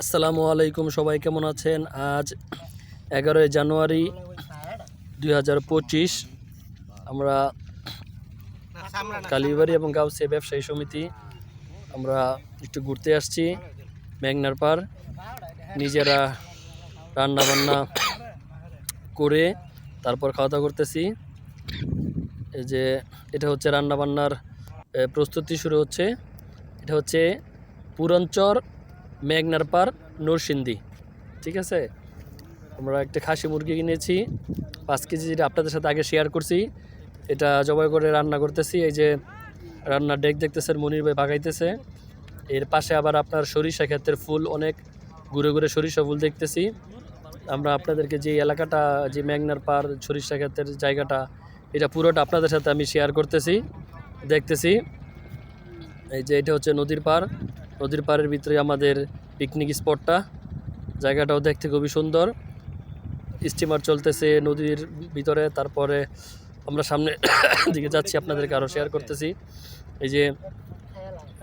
আসসালামু আলাইকুম, সবাই কেমন আছেন? আজ এগারোই জানুয়ারি দুই হাজার পঁচিশ। আমরা কালীবাড়ি এবং গাউসিয়া ব্যবসায়ী সমিতি, আমরা একটু ঘুরতে আসছি মেঘনার পার নিজেরা রান্না বান্না করে তারপর খাওয়া দাওয়া করতেছি। এই যে এটা হচ্ছে রান্নাবান্নার প্রস্তুতি শুরু হচ্ছে। এটা হচ্ছে পুরঞ্চর মেঘনার পার, নরসিংদী। ঠিক আছে? আমরা একটা খাসি মুরগি কিনেছি। পাঁচ কেজি যেটা আপনাদের সাথে আগে শেয়ার করছি, এটা জবাই করে রান্না করতেছি। এই যে রান্নার ডেক দেখতেছেন, মনির ভাই ভাগাইতেছে। এর পাশে আবার আপনার সরিষা ক্ষেতের ফুল, অনেক ঘুরে ঘুরে সরিষা ফুল দেখতেছি। আমরা আপনাদেরকে যে এলাকাটা, যে মেঘনার পার, সরিষা ক্ষেতের জায়গাটা, এটা পুরোটা আপনাদের সাথে আমি শেয়ার করতেছি, দেখতেছি। এই যে এটা হচ্ছে নদীর পার। নদীর পাড়ের ভিতরে আমাদের পিকনিক স্পটটা জায়গাটাও দেখতে খুবই সুন্দর। স্টিমার চলতেছে নদীর ভিতরে, তারপরে আমরা সামনে দিকে যাচ্ছি, আপনাদেরকে আরও শেয়ার করতেছি। এই যে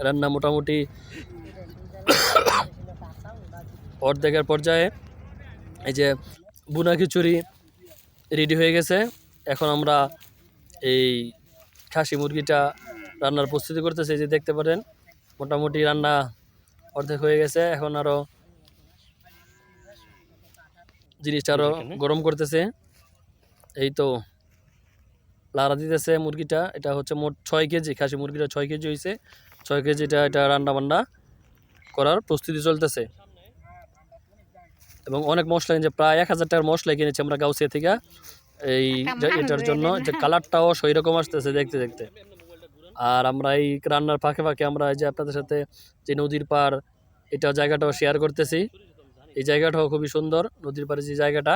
রান্না মোটামুটি অর্ধেকের পর্যায়ে। এই যে বুনা খিচুড়ি রেডি হয়ে গেছে। এখন আমরা এই খাসি মুরগিটা রান্নার প্রস্তুতি করতেছি যে দেখতে পারেন। মোটামুটি রান্না অর্ধেক হয়ে গেছে। এখন আরও জিনিসটা আরও গরম করতেছে। এই তো লাড়া দিতেছে মুরগিটা। এটা হচ্ছে মোট ছয় কেজি খাসি মুরগিটা ছয় কেজি হয়েছে ছয় কেজিটা এটা রান্না বান্না করার প্রস্তুতি চলতেছে। এবং অনেক মশলা কিনেছে প্রায় এক হাজার টাকার মশলা কিনেছি আমরা গাউসিয়া থেকে। এই এটার জন্য যে কালারটাও সেই রকম আসতেছে দেখতে দেখতে। আর আমরা এই রান্নার ফাঁকে ফাঁকে আমরা এই যে আপনাদের সাথে যে নদীর পার এটা জায়গাটাও শেয়ার করতেছি। এই জায়গাটাও খুবই সুন্দর নদীর পাড়ে যে জায়গাটা।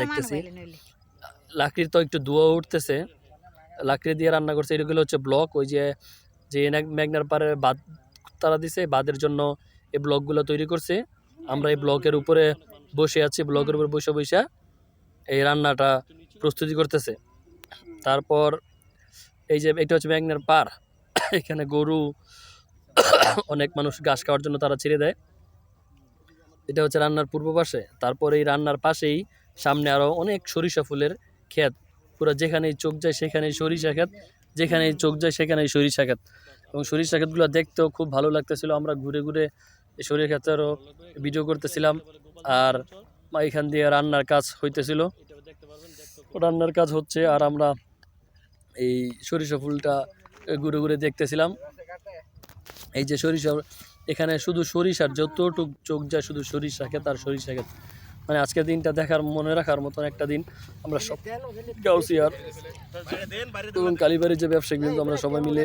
দেখতেছি। লাকড়ির তো একটু ধোঁয়া উঠতেছে। লাকড়ি দিয়ে রান্না করছে এগুলো হচ্ছে ব্লক ওই যে যে মেঘনার পাড়ে বাঁধ তারা দিছে বাঁধের জন্য এই ব্লকগুলো তৈরি করছে। আমরা এই ব্লকের উপরে বসে আছি ব্লকের উপরে বসে বসে এই রান্নাটা প্রস্তুতি করতেছে। তারপর এই যে এটা হচ্ছে মেঘনার পার। এখানে গরু অনেক মানুষ ঘাস খাওয়ার জন্য তারা ছেড়ে দেয়। এটা হচ্ছে রান্নার পূর্ব পাশে। তারপর এই রান্নার পাশেই সামনে আরও অনেক সরিষা ফুলের ক্ষেত। পুরো যেখানেই চোখ যায় সেখানেই সরিষা ক্ষেত, যেখানেই চোখ যায় সেখানেই সরিষা ক্ষেত। এবং সরিষা ক্ষেতগুলো দেখতেও খুব ভালো লাগতেছিল। আমরা ঘুরে ঘুরে এই সরিষা ক্ষেতেরও ভিডিও করতেছিলাম আর এখান দিয়ে রান্নার কাজ হইতেছিল। রান্নার কাজ হচ্ছে আর আমরা এই সরিষা ফুলটা ঘুরে ঘুরে দেখতেছিলাম। এই যে সরিষা এখানে শুধু সরিষার যতটুক চোখ যায় শুধু সরিষা তার আর সরিষা খেত। মানে আজকের দিনটা দেখার মনে রাখার মতন একটা দিন। আমরা সব গাউসিয়ার এবং কালীবাড়ির যে ব্যবসায়ী কিন্তু আমরা সবাই মিলে